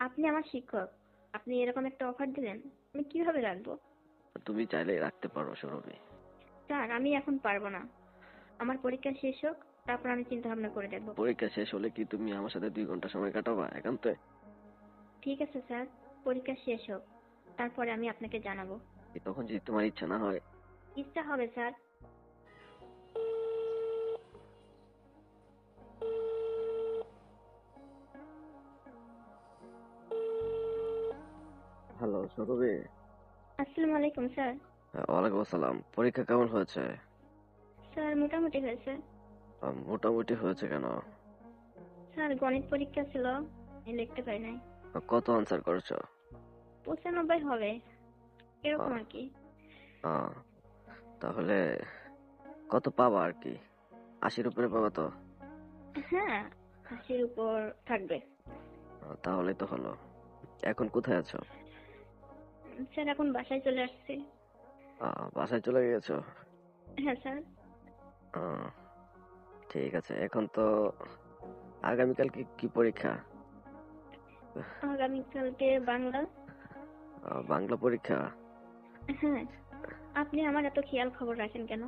আপনি আমার শিক্ষক। আপনি এরকম একটা অফার দিলেন আমি কীভাবে রাখব? তুমি চাইলে রাখতে পারো সৌরভী। স্যার আমি এখন পারব না। আমার পরীক্ষা শেষ হোক তারপর আমি চিন্তা ভাবনা করে দেখব। পরীক্ষা শেষ হলে কি তুমি আমার সাথে দুই ঘণ্টা সময় কাটাবা একান্তে? ঠিক আছে স্যার পরীক্ষা শেষ হোক তারপরে আমি আপনাকে জানাব। তখন যদি তোমার ইচ্ছা না হয়। ইচ্ছা হবে স্যার সৌরভী আসসালামু আলাইকুম স্যার। হ্যাঁ, ওয়ালাইকুম আসসালাম। পরীক্ষা কেমন হয়েছে? স্যার মোটামুটি হয়েছে। মোটামুটি হয়েছে কেন? স্যার গণিত পরীক্ষা ছিল লিখতে পারি নাই। কত আনসার করেছ? পঁচানব্বই হবে এরকম আর কি। তাহলে কত পাবা আর কি? আশির উপরে পাবা তো? হ্যাঁ আশির উপর থাকবে। তাহলে তো হলো। এখন কোথায় আছো? স্যার এখন বাসায় চলে আসছি। বাসায় চলে গেছো হ্যাঁ স্যার। ঠিক আছে এখন তো আগামীকাল কি কি পরীক্ষা? আগামীকালকে বাংলা। বাংলা পরীক্ষা? হ্যাঁ আপনি আমার এত খেয়াল খবর রাখেন কেন?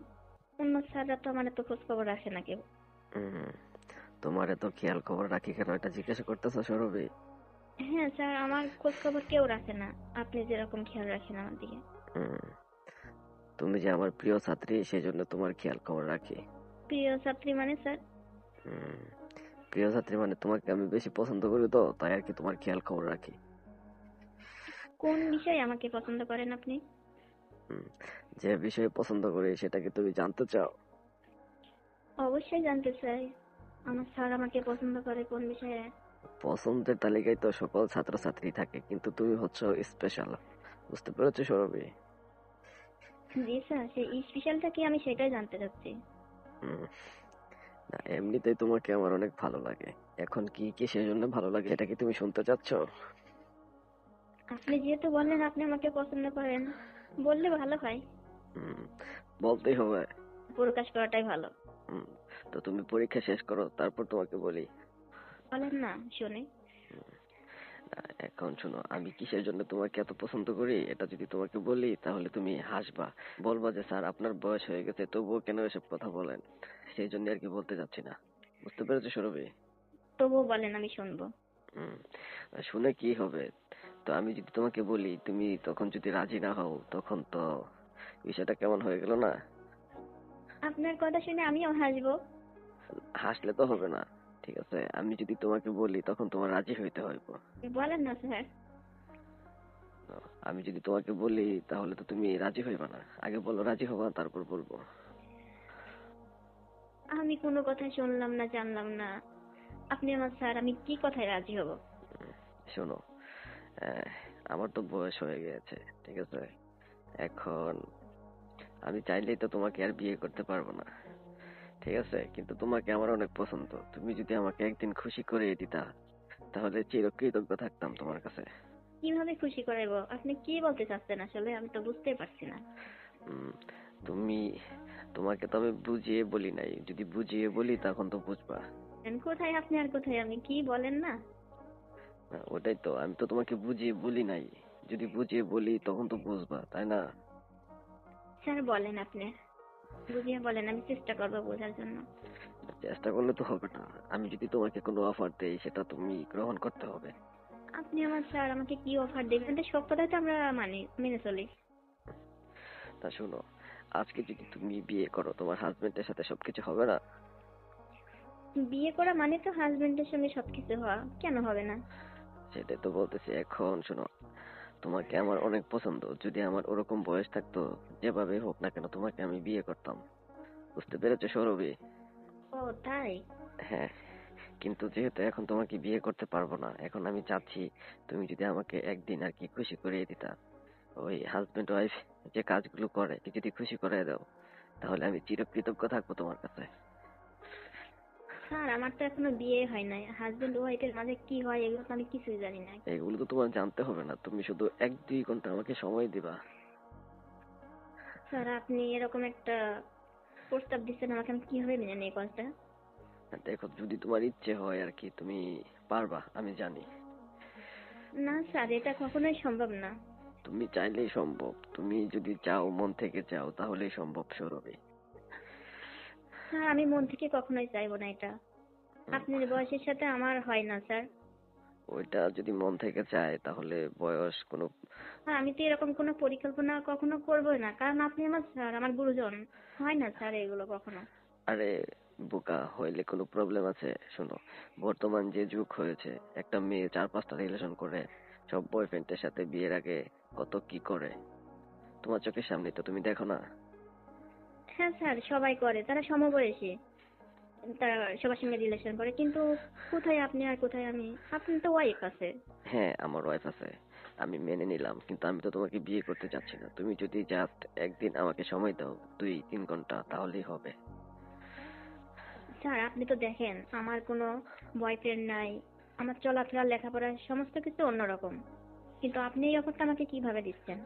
অন্য স্যাররা তো আমার এত খোঁজ খবর রাখে না কেউ। তোমার এত খেয়াল খবর রাখি কেন? এটা জিজ্ঞাসা করতেছো সৌরভী। হ্যাঁ স্যার আমার খোঁজ খবর কেউ রাখে না। আপনি যেরকম খেয়াল রাখেন আমার দিকে। তুমি যে আমার প্রিয় ছাত্রী সেই জন্য তোমার খেয়াল খবর রাখি। প্রিয় ছাত্রী মানে স্যার? প্রিয় ছাত্রী মানে তোমাকে আমি বেশি পছন্দ করি তো তাই আর কি তোমার খেয়াল খবর রাখি। কোন বিষয়ে আমাকে পছন্দ করেন আপনি? যে বিষয়ে পছন্দ করি সেটা কি তুমি জানতে চাও? অবশ্যই জানতে চাই। আমার স্যার আমাকে পছন্দ করে কোন বিষয়ে? পছন্দের তালিকায় তো সকল ছাত্রছাত্রী থাকে কিন্তু তুমি হচ্ছ স্পেশাল বুঝতে পেরেছ সৌরভী? জি স্যার সেই স্পেশালটা কি আমি সেটাই জানতে চাচ্ছি। না এমনিতেই তোমাকে আমার অনেক ভালো লাগে। এখন কি কি ভালো লাগে এটা কি তুমি শুনতে চাচ্ছ? আপনি যেহেতু বললেন আপনি আমাকে পছন্দ করেন বললে ভালো হয়। বলতেই হবে। প্রকাশ করাটাই ভালো। তো তুমি পরীক্ষা শেষ করো তারপর তোমাকে বলি। বলেন না শুনি। এখন শোনো আমি কিসের জন্য তোমাকে এত পছন্দ করি? এটা যদি তোমাকে বলি তাহলে তুমি হাসবা। বলবা যে স্যার আপনার বয়স হয়ে গেছে তবুও কেন এসব কথা বলেন? সেই জন্য আর কি বলতে যাচ্ছি না। বুঝতে পেরেছ সৌরভী? তবুও বলেন আমি শুনব। শুনে কি হবে? তো আমি যদি তোমাকে বলি তুমি তখন যদি রাজি না হও তখন তো বিষয়টা কেমন হয়ে গেল না? আপনার কথা শুনে আমিও হাসবো। হাসলে তো হবে না। ঠিক আছে আমি যদি তোমাকে বলি তখন তোমার রাজি হইতে হইব। বলেন না স্যার। আমি যদি তোমাকে বলি তাহলে তো তুমি রাজি হইবা না। আগে বলো রাজি হবা তারপর বলব। আমি কোনো কথা শুনলাম না জানলাম না। আপনি আমার স্যার আমি কি কথায় রাজি হব? শোনো আমার তো বয়স হয়ে গেছে ঠিক আছে? এখন আমি চাইলেই তো তোমাকে আর বিয়ে করতে পারব না। ঠিক আছে কিন্তু তোমাকে আমার অনেক পছন্দ। তুমি যদি আমাকে একদিন খুশি করে দিতা তাহলে চিরকৃতজ্ঞ থাকতাম তোমার কাছে। কীভাবে খুশি করাইবো? আপনি কি বলতে চাচ্ছেন আসলে? আমি তো বুঝতেই পারছি না। তুমি তোমাকে তো আমি বুঝিয়ে বলি নাই। যদি বুঝিয়ে বলি তখন তো বুঝবা। কোথায় আপনি আর কোথায়? আমি কি বলেন না ওটাই তো। আমি তো তোমাকে বুঝিয়ে বলি নাই। যদি বুঝিয়ে বলি তখন তো বুঝবা তাই না? স্যার বলেন আপনি। বুঝিয়ে বলেন আমি চেষ্টা করব বোঝার জন্য। চেষ্টা করলে তো হবে না। আমি যদি তোমাকে কোনো অফার দেই সেটা তুমি গ্রহণ করতে হবে। আপনি আমার স্যার আমাকে কি অফার দেবেন? তো সব কথাই তো আমরা মানি মেনে চলি। তা শোনো আজকে যদি তুমি বিয়ে করো তোমার হাজবেন্ডের সাথে সবকিছু হবে না? বিয়ে করা মানে তো হাজবেন্ডের সঙ্গে সবকিছু হওয়া। কেন হবে না? সেটাই তো বলতেছি। এখন শোনো তোমাকে আমার অনেক পছন্দ। যদি আমার ওরকম বয়স থাকতো যেভাবে হোক না কেন তোমাকে আমি বিয়ে করতাম। বুঝতে পেরেছ সৌরভী? ও তাই? হ্যাঁ কিন্তু যেহেতু এখন তোমাকে বিয়ে করতে পারব না এখন আমি চাচ্ছি তুমি যদি আমাকে একদিন আর কি খুশি করিয়ে দিতা। ওই হাজবেন্ড ওয়াইফ যে কাজগুলো করে যদি খুশি করে দাও তাহলে আমি চিরকৃতজ্ঞ থাকব তোমার কাছে। স্যার আমার তো এখনও বিয়ে হয় নাই। হাজবেন্ড ওয়াইফের মাঝে কি হয় এগুলো তো আমি কিছুই জানি না। এগুলো তো তোমার জানতে হবে না। তুমি শুধু এক দুই ঘণ্টা আমাকে সময় দিবা। স্যার আপনি এরকম একটা প্রস্তাব দিচ্ছেন আমাকে আমি কীভাবে মেনে নেই কাজটা দেখো যদি তোমার ইচ্ছে হয় আর কি তুমি পারবা আমি জানি। না স্যার এটা কখনোই সম্ভব না। তুমি চাইলেই সম্ভব। তুমি যদি চাও মন থেকে চাও তাহলেই সম্ভব সৌরভী। স্যার আমি মন থেকে কখনোই চাইব না এটা। আপনার বয়সের সাথে আমার হয় না স্যার। ওইটা যদি মন থেকে চায় তাহলে বয়স কোনো হ্যাঁ আমি তো এরকম কোনো পরিকল্পনা কখনো করবোই না। কারণ আপনি আমার স্যার আমার গুরুজন। হয় না স্যার এগুলো কখনো। আরে বোকা হইলে কোনো প্রবলেম আছে? শোনো বর্তমান যে যুগ হয়েছে একটা মেয়ে চার পাঁচটা রিলেশন করে সব বয়ফ্রেন্ডের সাথে বিয়ের আগে কত কি করে? তোমার চোখের সামনে তো তুমি দেখো না। হ্যাঁ স্যার সবাই করে। তারা সমবয়সী। তারা সবার সঙ্গে রিলেশন করে। কিন্তু কোথায় আপনি আর কোথায় আমি? আপনার তো ওয়াইফ আছে। হ্যাঁ আমার ওয়াইফ আছে। আমি মেনে নিলাম কিন্তু আমি তো তোমাকে বিয়ে করতে চাচ্ছি না। তুমি যদি জাস্ট একদিন আমাকে সময় দাও দুই তিন ঘণ্টা তাহলেই হবে। স্যার আপনি তো দেখেন আমার কোনো বয়ফ্রেন্ড নাই। আমার চলাফেরা লেখাপড়া সমস্ত কিছু অন্যরকম। কিন্তু আপনি এই অফারটা আমাকে কীভাবে দিচ্ছেন?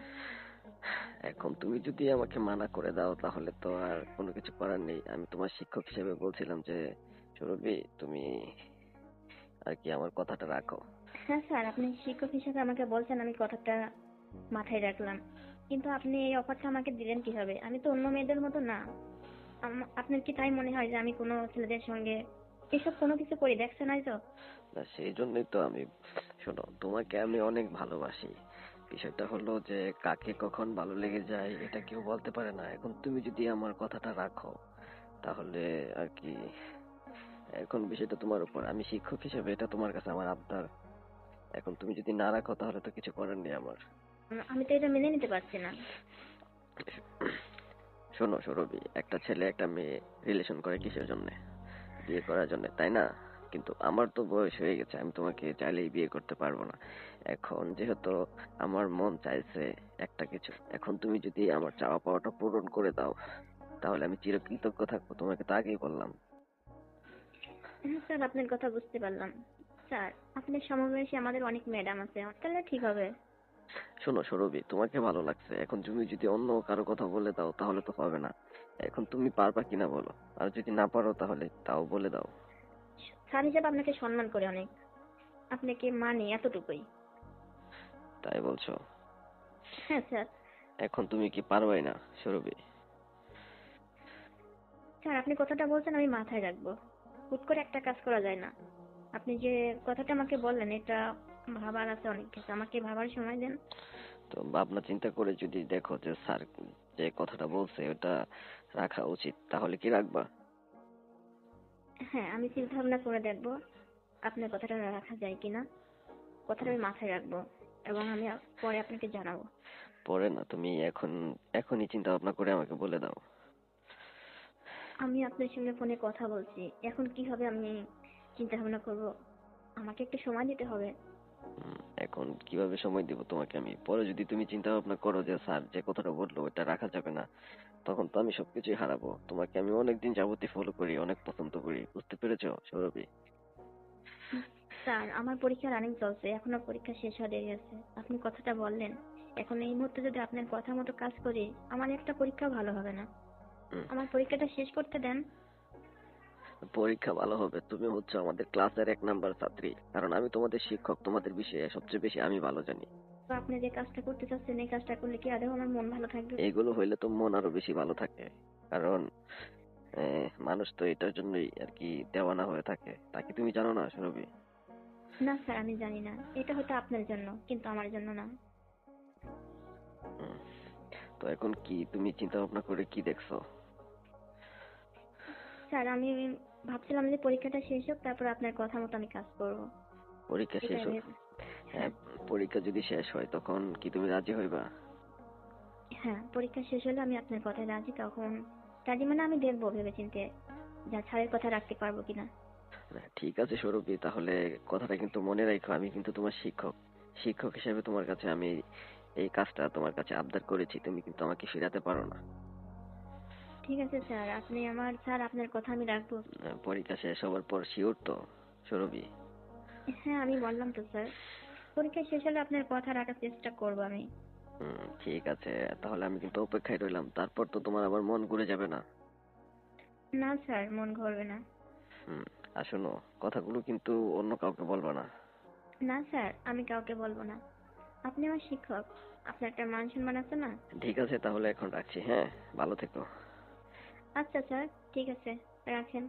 এখন তুমি যদি আমাকে মানা করে দাও তাহলে তো আর কোনো কিছু করার নেই। আমি তোমার শিক্ষক হিসেবে বলছিলাম যে সুরভি তুমি আর কি আমার কথাটা রাখো। হ্যাঁ স্যার আপনি শিক্ষক হিসেবে আমাকে বলছেন আমি কথাটা মাথায় রাখলাম। কিন্তু আপনি এই অফারটা আমাকে দিলেন কীভাবে? আমি তো অন্য মেয়েদের মতো না। আপনার কি তাই মনে হয় যে আমি কোনো ছেলেদের সঙ্গে এসব কোনো কিছু করি? দেখছেন নাই তো না সেই জন্যই তো আমি শোনো তোমাকে আমি অনেক ভালোবাসি। বিষয়টা হলো যে কাকে কখন ভালো লেগে যায় এটা কেউ বলতে পারে না। এখন তুমি যদি আমার কথাটা রাখো তাহলে আর কি এখন বিষয়টা তোমার উপর। আমি শিক্ষক হিসেবে এটা তোমার কাছে আমার আবদার। এখন তুমি যদি না রাখো তাহলে তো কিছু করার নেই আমার। আমি তো এটা মেনে নিতে পারছি না। শোনো সৌরভী একটা ছেলে একটা মেয়ে রিলেশন করে কিসের জন্য? বিয়ে করার জন্য তাই না? কিন্তু আমার তো বয়স হয়ে গেছে আমি তোমাকে চাইলেই বিয়ে করতে পারব না। এখন যেহেতু আমার মন চাইছে একটা কিছু এখন তুমি যদি আমার চাওয়া পাওয়াটা পূরণ করে দাও তাহলে আমি চিরকৃতজ্ঞ থাকব তোমাকে তো আগেই বললাম। স্যার আপনার কথা বুঝতে পারলাম। স্যার আপনার সমবয়সী আমাদের অনেক ম্যাডাম আছে তাহলে ঠিক হবে। শোনো সৌরভী তোমাকে ভালো লাগছে। এখন তুমি যদি অন্য কারও কথা বলে দাও তাহলে তো হবে না। এখন তুমি পারবা কিনা বলো? আর যদি না পারো তাহলে তাও বলে দাও। স্যার হিসেবে আপনাকে সম্মান করে অনেক। আপনাকে মানি এতটুকুই। তাই বলছো? হ্যাঁ স্যার। এখন তুমি কি পারবাই না সৌরভী? স্যার আপনি কথাটা বলছেন আমি মাথায় রাখব। হুট করে একটা কাজ করা যায় না। আপনি যে কথাটা আমাকে বললেন এটা ভাবার আছে অনেক কিছু। আমাকে ভাবার সময় দেন। তো ভাবনা চিন্তা করে যদি দেখো যে স্যার যে কথাটা বলছে ওটা রাখা উচিত তাহলে কি রাখবা? হ্যাঁ আমি চিন্তা ভাবনা করে দেখব আপনার কথাটা রাখা যায় কিনা। কথাটা আমি মাথায় রাখব এবং আমি পরে আপনাকে জানাব। পরে না তুমি এখন এখনই চিন্তা ভাবনা করে আমাকে বলে দাও। আমি আপনার সঙ্গে ফোনে কথা বলছি। এখন কীভাবে আমি চিন্তা ভাবনা করব? আমাকে একটু সময় দিতে হবে। উম, এখন কীভাবে সময় দিব তোমাকে আমি? পরে যদি তুমি চিন্তা ভাবনা করো যে স্যার যে কথাটা বলল ওটা রাখা যাবে না। তখন তো আমি সবকিছুই হারাবো। তোমাকে আমি অনেকদিন যাবতীয় ফলো করি অনেক পছন্দ করি বুঝতে পেরেছ সৌরভী স্যার আমার পরীক্ষা রানিং চলছে এখনও পরীক্ষা শেষ হওয়া দেরি আছে আপনি কথাটা বললেন। এখন এই মুহূর্তে যদি আপনার কথা মতো কাজ করি আমার একটা পরীক্ষা ভালো হবে না। আমার পরীক্ষাটা শেষ করতে দেন। পরীক্ষা ভালো হবে তুমি হচ্ছে আমাদের ক্লাসের এক নাম্বার ছাত্রী। কারণ আমি তোমাদের শিক্ষক তোমাদের বিষয়ে সবচেয়ে বেশি আমি ভালো জানি। তো আপনি যে কাজটা করতে চাচ্ছেন এই কাজটা করলে কি আদৌ আমার মন ভালো থাকবে? এগুলো হইলে তো মন আরও বেশি ভালো থাকে। কারণ মানুষ তো এটার জন্যই আর কি দেওয়ানা হয়ে থাকে। তা কি তুমি জানো না সুরভি? না স্যার আমি জানি না। এটা হয়তো আপনার জন্য কিন্তু আমার জন্য না। তো এখন কি তুমি চিন্তা ভাবনা করে কি দেখছ? স্যার আমি ভাবছিলাম যে পরীক্ষাটা শেষ হোক তারপর আপনার কথা মতো আমি কাজ করব। পরীক্ষা শেষ হোক? হ্যাঁ পরীক্ষা যদি শেষ হয় তখন কি তুমি রাজি হইবা? হ্যাঁ পরীক্ষা শেষ হলে আমি আপনার কথায় রাজি তখন রাজি মানে আমি দেখব ভেবে চিনতে যা ছাড়ের কথা রাখতে পারব কিনা। ঠিক আছে সৌরভী তাহলে কথাটা কিন্তু মনে রাখো আমি কিন্তু তোমার শিক্ষক। শিক্ষক হিসেবে তোমার কাছে আমি এই কাজটা তোমার কাছে আবদার করেছি তুমি কিন্তু আমাকে ফেরাতে পারো না। ঠিক আছে স্যার আপনি আমার স্যার আপনার কথা আমি রাখব। পরীক্ষা শেষ হওয়ার পর শিওর তো সৌরভী হ্যাঁ আমি বললাম তো স্যার। পরীক্ষা শেষ হলে আপনার কথা রাখার চেষ্টা করব আমি। হুম ঠিক আছে। তাহলে আমি কিন্তু অপেক্ষায় রইলাম। তারপর তো তোমার আবার মন ঘুরে যাবে না। না স্যার মন ঘুরবে না। হুম আর শোনো কথাগুলো কিন্তু অন্য কাউকে বলবা না। না স্যার আমি কাউকে বলব না। আপনি আমার শিক্ষক। আপনার একটা মান সম্মান আছে না? ঠিক আছে তাহলে এখন রাখছি হ্যাঁ? ভালো থেকো। আচ্ছা স্যার ঠিক আছে রাখেন।